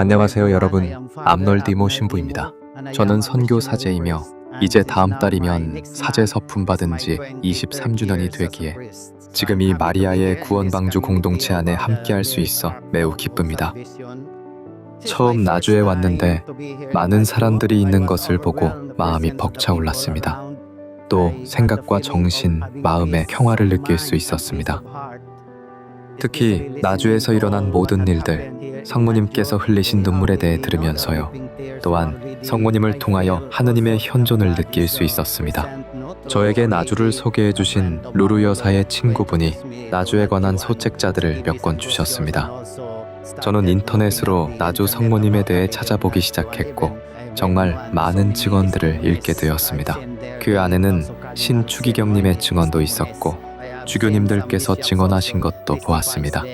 안녕하세요 여러분 암널디모 신부입니다. 저는 선교 사제이며 이제 다음 달이면 사제 서품 받은 지 23주년이 되기에 지금 이 마리아의 구원 방주 공동체 안에 함께할 수 있어 매우 기쁩니다. 처음 나주에 왔는데 많은 사람들이 있는 것을 보고 마음이 벅차올랐습니다. 또 생각과 정신, 마음의 평화를 느낄 수 있었습니다. 특히 나주에서 일어난 모든 일들, 성모님께서 흘리신 눈물에 대해 들으면서요. 또한 성모님을 통하여 하느님의 현존을 느낄 수 있었습니다. 저에게 나주를 소개해 주신 루루 여사의 친구분이 나주에 관한 소책자들을 몇 권 주셨습니다. 저는 인터넷으로 나주 성모님에 대해 찾아보기 시작했고 정말 많은 증언들을 읽게 되었습니다. 그 안에는 신추기경님의 증언도 있었고 주교님들께서 증언하신 것도 보았습니다.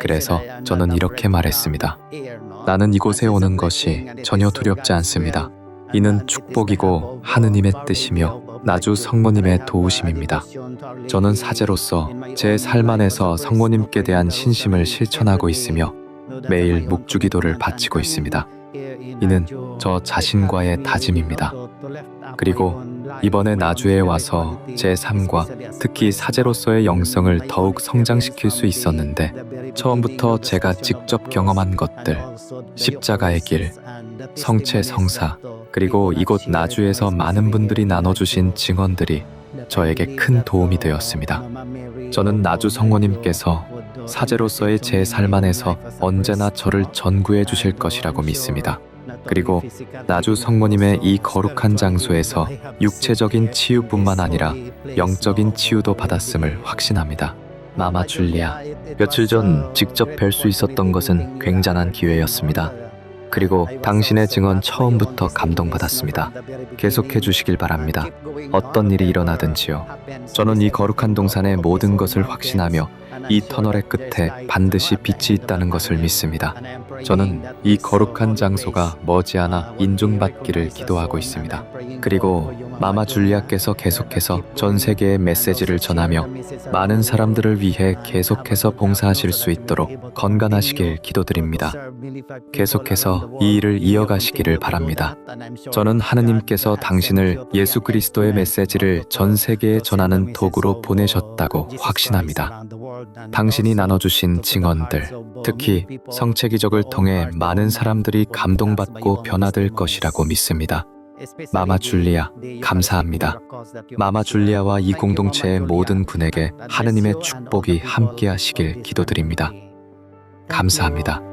그래서 저는 이렇게 말했습니다. 나는 이곳에 오는 것이 전혀 두렵지 않습니다. 이는 축복이고 하느님의 뜻이며 나주 성모님의 도우심입니다. 저는 사제로서 제 삶 안에서 성모님께 대한 신심을 실천하고 있으며 매일 묵주기도를 바치고 있습니다. 이는 저 자신과의 다짐입니다. 그리고 이번에 나주에 와서 제 삶과 특히 사제로서의 영성을 더욱 성장시킬 수 있었는데 처음부터 제가 직접 경험한 것들, 십자가의 길, 성체 성사, 그리고 이곳 나주에서 많은 분들이 나눠주신 증언들이 저에게 큰 도움이 되었습니다. 저는 나주 성모님께서 사제로서의 제 삶 안에서 언제나 저를 전구해 주실 것이라고 믿습니다. 그리고 나주 성모님의 이 거룩한 장소에서 육체적인 치유뿐만 아니라 영적인 치유도 받았음을 확신합니다. 마마 줄리아, 며칠 전 직접 뵐 수 있었던 것은 굉장한 기회였습니다. 그리고 당신의 증언 처음부터 감동받았습니다. 계속해 주시길 바랍니다. 어떤 일이 일어나든지요. 저는 이 거룩한 동산의 모든 것을 확신하며 이 터널의 끝에 반드시 빛이 있다는 것을 믿습니다. 저는 이 거룩한 장소가 머지않아 인중받기를 기도하고 있습니다. 그리고 마마 줄리아께서 계속해서 전 세계에 메시지를 전하며 많은 사람들을 위해 계속해서 봉사하실 수 있도록 건강하시길 기도드립니다. 계속해서 이 일을 이어가시기를 바랍니다. 저는 하느님께서 당신을 예수 그리스도의 메시지를 전 세계에 전하는 도구로 보내셨다고 확신합니다. 당신이 나눠주신 증언들, 특히 성체 기적을 통해 많은 사람들이 감동받고 변화될 것이라고 믿습니다. 마마 줄리아, 감사합니다. 마마 줄리아와 이 공동체의 모든 분에게 하느님의 축복이 함께 하시길 기도드립니다. 감사합니다.